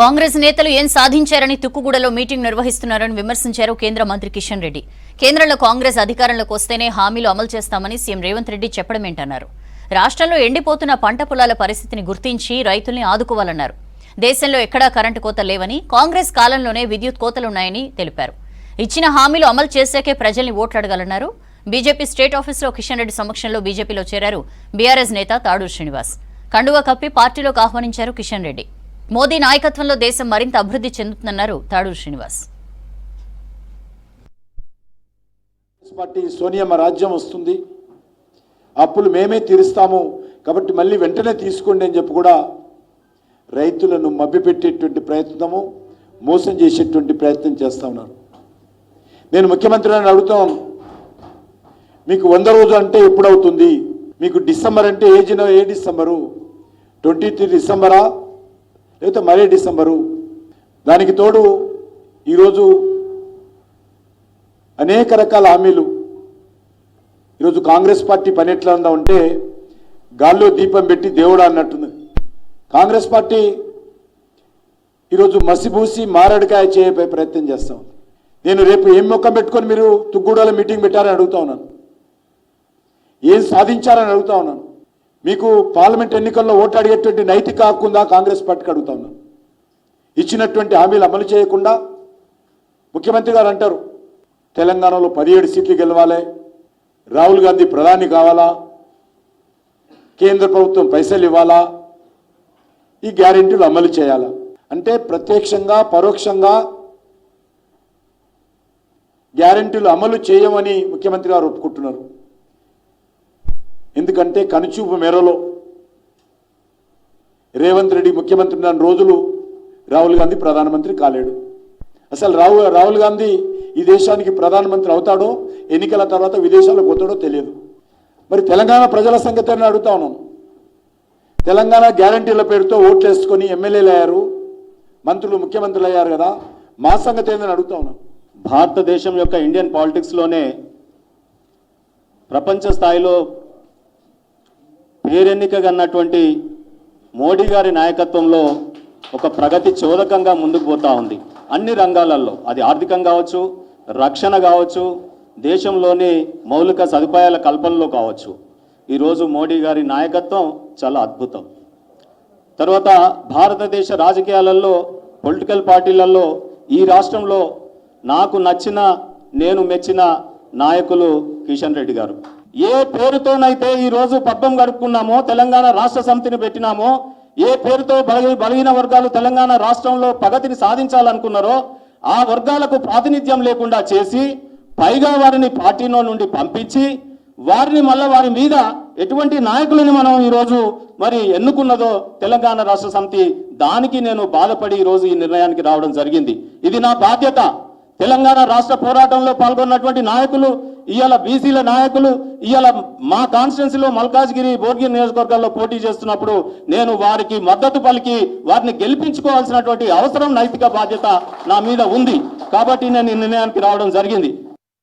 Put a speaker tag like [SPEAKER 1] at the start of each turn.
[SPEAKER 1] కాంగ్రెస్ నేతలు ఏం సాధించారని తుక్కుగూడలో మీటింగ్ నిర్వహిస్తున్నారని విమర్శించారు కేంద్ర మంత్రి కిషన్ రెడ్డి. కేంద్రంలో కాంగ్రెస్ అధికారంలోకి వస్తేనే హామీలు అమలు చేస్తామని సీఎం రేవంత్ రెడ్డి చెప్పడమేంటన్నారు. రాష్ట్రంలో ఎండిపోతున్న పంట పొలాల పరిస్థితిని గుర్తించి రైతుల్ని ఆదుకోవాలన్నారు. దేశంలో ఎక్కడా కరెంటు కోత లేవని కాంగ్రెస్ కాలంలోనే విద్యుత్ కోతలున్నాయని తెలిపారు. ఇచ్చిన హామీలు అమలు చేశాకే ప్రజల్ని ఓట్లాడగలన్నారు. బీజేపీ స్టేట్ ఆఫీసులో కిషన్ రెడ్డి సమక్షంలో బీజేపీలో చేరారు బీఆర్ఎస్ నేత తాడూరు శ్రీనివాస్. కండువా కప్పి పార్టీలోకి ఆహ్వానించారు కిషన్ రెడ్డి. మోదీ నాయకత్వంలో దేశం మరింత అభివృద్ధి చెందుతుందన్నారు తాడూరు శ్రీనివాస్.
[SPEAKER 2] పార్టీ సోనియమ్మ రాజ్యం వస్తుంది. అప్పులు మేమే తీరుస్తాము. కాబట్టి మళ్ళీ వెంటనే తీసుకోండి అని చెప్పి కూడా రైతులను మభ్యపెట్టేటువంటి ప్రయత్నము మోసం చేసేటువంటి ప్రయత్నం చేస్తా ఉన్నారు. నేను ముఖ్యమంత్రి అడుగుతాం. అడుగుతాను మీకు వంద రోజు అంటే ఎప్పుడవుతుంది? మీకు డిసెంబర్ అంటే ఏ జిన ఏ డిసెంబరు? ట్వంటీ త్రీ డిసెంబరా? లేకపోతే మరే డిసెంబరు? దానికి తోడు ఈరోజు అనేక రకాల హామీలు. ఈరోజు కాంగ్రెస్ పార్టీ పని ఎట్లా ఉందా ఉంటే గాల్లో దీపం పెట్టి దేవుడా అన్నట్టుంది. కాంగ్రెస్ పార్టీ ఈరోజు మసిబూసి మారడికాయ చేయపై ప్రయత్నం చేస్తా ఉంది. నేను రేపు ఏం మొక్క పెట్టుకొని మీరు తుగ్గూడలో మీటింగ్ పెట్టారని అడుగుతా ఉన్నాను. ఏం సాధించారని అడుగుతా ఉన్నాను. మీకు పార్లమెంట్ ఎన్నికల్లో ఓటు అడిగేటువంటి నైతిక హక్కు ఉందా? కాంగ్రెస్ పార్టీకి అడుగుతా ఉన్నా. ఇచ్చినటువంటి హామీలు అమలు చేయకుండా ముఖ్యమంత్రి గారు అంటారు తెలంగాణలో పదిహేడు సీట్లు గెలవాలి రాహుల్ గాంధీ ప్రధాని కావాలా కేంద్ర ప్రభుత్వం పైసలు ఇవ్వాలా ఈ గ్యారెంటీలు అమలు చేయాలా? అంటే ప్రత్యక్షంగా పరోక్షంగా గ్యారెంటీలు అమలు చేయమని ముఖ్యమంత్రి గారు ఒప్పుకుంటున్నారు. ఎందుకంటే కనుచూపు మేరలో రేవంత్ రెడ్డి ముఖ్యమంత్రి ఉన్న రోజులు రాహుల్ గాంధీ ప్రధానమంత్రి కాలేడు. అసలు రాహుల్ రాహుల్ గాంధీ ఈ దేశానికి ప్రధానమంత్రి అవుతాడో ఎన్నికల తర్వాత విదేశాలకు పోతాడో తెలియదు. మరి తెలంగాణ ప్రజల సంగతి అని అడుగుతా ఉన్నాను. తెలంగాణ గ్యారంటీల పేరుతో ఓట్లు వేసుకొని ఎమ్మెల్యేలు అయ్యారు మంత్రులు ముఖ్యమంత్రులు అయ్యారు కదా మా సంగతి ఏందని అడుగుతా ఉన్నాను.
[SPEAKER 3] భారతదేశం యొక్క ఇండియన్ పాలిటిక్స్లోనే ప్రపంచ స్థాయిలో పేరెన్నికగన్నటువంటి మోడీ గారి నాయకత్వంలో ఒక ప్రగతి చోదకంగా ముందుకు పోతా ఉంది. అన్ని రంగాలలో అది ఆర్థికం కావచ్చు రక్షణ కావచ్చు దేశంలోని మౌలిక సదుపాయాల కల్పనలో కావచ్చు. ఈరోజు మోడీ గారి నాయకత్వం చాలా అద్భుతం. తర్వాత భారతదేశ రాజకీయాలలో పొలిటికల్ పార్టీలలో ఈ రాష్ట్రంలో నాకు నచ్చిన నేను మెచ్చిన నాయకులు కిషన్ రెడ్డి గారు. ఏ పేరుతోనైతే ఈ రోజు పబ్బం గడుపుకున్నామో తెలంగాణ రాష్ట్ర సమితిని పెట్టినామో ఏ పేరుతో బలహీ బలహీన వర్గాలు తెలంగాణ రాష్ట్రంలో ప్రగతిని సాధించాలనుకున్నారో ఆ వర్గాలకు ప్రాతినిధ్యం లేకుండా చేసి పైగా వారిని పార్టీలో నుండి పంపించి వారిని మళ్ళా వారి మీద ఎటువంటి నాయకులని మనం ఈరోజు మరి ఎన్నుకున్నదో తెలంగాణ రాష్ట్ర సమితి దానికి నేను బాధపడి ఈరోజు ఈ నిర్ణయానికి రావడం జరిగింది. ఇది నా బాధ్యత. తెలంగాణ రాష్ట్ర పోరాటంలో పాల్గొన్నటువంటి నాయకులు ఇవాళ బీసీల నాయకులు ఇవాళ మా కాన్స్టిట్యున్సీలో మల్కాజ్గిరి బోర్గిరి నియోజకవర్గాల్లో పోటీ చేస్తున్నప్పుడు నేను వారికి మద్దతు పలికి వారిని గెలిపించుకోవాల్సినటువంటి అవసరం నైతిక బాధ్యత నా మీద ఉంది. కాబట్టి నేను ఈ నిర్ణయానికి రావడం జరిగింది.